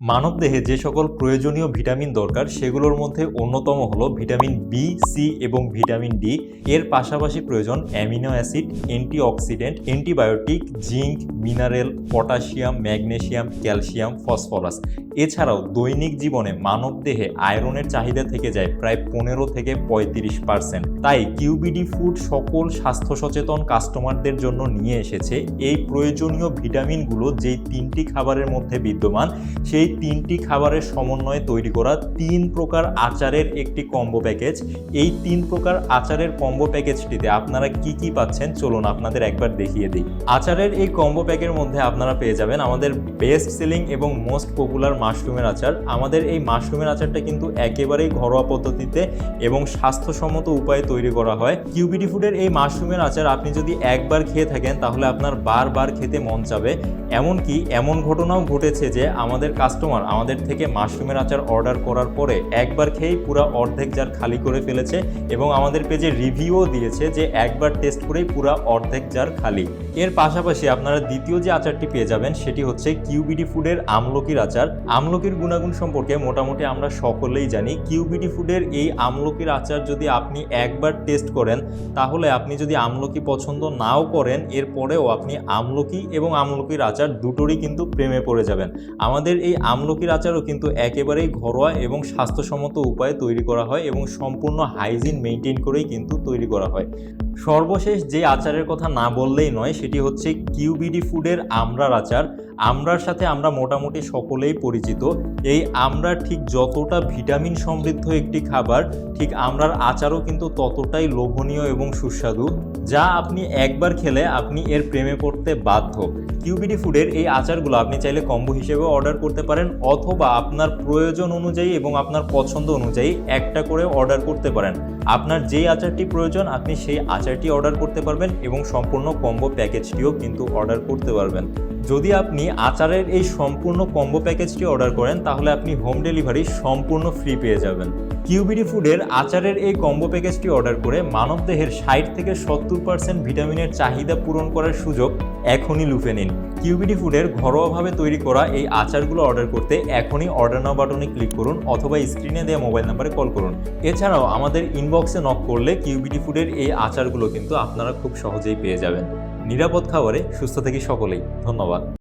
মানবদেহে যে সকল প্রয়োজনীয় ভিটামিন দরকার, সেগুলোর মধ্যে অন্যতম হলো ভিটামিন বি সি এবং ভিটামিন ডি এর পাশাপাশি প্রয়োজন amino acid, antioxidant, antibiotic, zinc, mineral, potassium, magnesium, calcium, phosphorus. এছাড়াও দৈনিক জীবনে মানবদেহে আয়রনের চাহিদা থেকে যায় প্রায় পনেরো থেকে পঁয়ত্রিশ পার্সেন্ট। তাই কিউবিডি ফুড সকল স্বাস্থ্য সচেতন কাস্টমারদের জন্য নিয়ে এসেছে এই প্রয়োজনীয় ভিটামিনগুলো যেই তিনটি খাবারের মধ্যে বিদ্যমান, সেই তিনটি খাবারের সমন্বয়ে তৈরি করা তিন প্রকার আচারের একটি কম্বো প্যাকেজ। এই তিন প্রকার আচারের কম্বো প্যাকেজটিতে আপনারা কি কি পাচ্ছেন চলুন আপনাদের একবার দেখিয়ে দিই। আচারের এই কম্বো প্যাকের মধ্যে আপনারা পেয়ে যাবেন আমাদের বেস্ট সেলিং এবং মোস্ট পপুলার মাশরুমের আচার। আমাদের এই মাশরুমের আচারটা কিন্তু একেবারেই ঘরোয়া পদ্ধতিতে এবং স্বাস্থ্যসম্মত উপায়ে তৈরি করা হয়। কিউবিডি ফুডের এই মাশরুমের আচার আপনি যদি একবার খেয়ে থাকেন, তাহলে আপনার বারবার খেতে মন চাবে। এমনকি এমন ঘটনাও ঘটেছে যে আমাদের কাস্টমার আমাদের থেকে মাশরুমের আচার অর্ডার করার পরে একবার খেয়েই পুরো অর্ধেক জার খালি করে ফেলেছে এবং আমাদের পেজে রিভিউও দিয়েছে যে একবার টেস্ট করেই পুরো অর্ধেক জার খালি। এর পাশাপাশি আপনারা দ্বিতীয় যে আচারটি পেয়ে যাবেন, সেটি হচ্ছে কিউবিডি ফুডের আমলকির আচার। আমলকির গুণাগুণ সম্পর্কে মোটামুটি আমরা সকলেই জানি। কিউবিডি ফুডের এই আমলকির আচার যদি আপনি একবার টেস্ট করেন, তাহলে আপনি যদি আমলকি পছন্দ নাও করেন, এরপরেও আপনি আমলকি এবং আমলকির আচার দুটোরই কিন্তু প্রেমে পড়ে যাবেন। আমাদের এই আমলকির আচারও কিন্তু একেবারেই ঘরোয়া এবং স্বাস্থ্যসম্মত উপায়ে তৈরি করা হয় এবং সম্পূর্ণ হাইজিন মেনটেন করেই কিন্তু তৈরি করা হয়। সর্বশেষ যে আচারের কথা না বললেই নয়, সেটি হচ্ছে কিউবিডি ফুডের আমড়ার আচার। আমড়ার সাথে আমরা মোটামুটি সকলেই পরিচিত। এই আমড়া ঠিক যতটা ভিটামিন সমৃদ্ধ একটি খাবার, ঠিক আমড়ার আচারও কিন্তু ততটাই লোভনীয় এবং সুস্বাদু, যা আপনি একবার খেলে আপনি এর প্রেমে পড়তে বাধ্য। কিউবিডি ফুডের এই আচারগুলো আপনি চাইলে কম্বো হিসেবে অর্ডার করতে পারেন, অথবা আপনার প্রয়োজন অনুযায়ী এবং আপনার পছন্দ অনুযায়ী একটা করে অর্ডার করতে পারেন। আপনার যেই আচারটি প্রয়োজন, আপনি সেই আচারটি অর্ডার করতে পারবেন এবং সম্পূর্ণ কম্বো প্যাকেজটিও কিন্তু অর্ডার করতে পারবেন। যদি আপনি আচারের এই সম্পূর্ণ কম্বো প্যাকেজটি অর্ডার করেন, তাহলে আপনি হোম ডেলিভারি সম্পূর্ণ ফ্রি পেয়ে যাবেন। কিউবিডি ফুডের আচারের এই কম্বো প্যাকেজটি অর্ডার করে মানবদেহের ষাট থেকে সত্তর পার্সেন্ট ভিটামিনের চাহিদা পূরণ করার সুযোগ এখনই লুফে নিন। কিউবিডি ফুডের ঘরোয়াভাবে তৈরি করা এই আচারগুলো অর্ডার করতে এখনই অর্ডার নাও বাটনে ক্লিক করুন অথবা স্ক্রিনে দেওয়া মোবাইল নাম্বারে কল করুন। এছাড়াও আমাদের ইনবক্সে নক করলে কিউবিডি ফুডের এই আচারগুলো কিন্তু আপনারা খুব সহজেই পেয়ে যাবেন। নিরাপদ খাবারে সুস্থ থাকি সকলেই। ধন্যবাদ।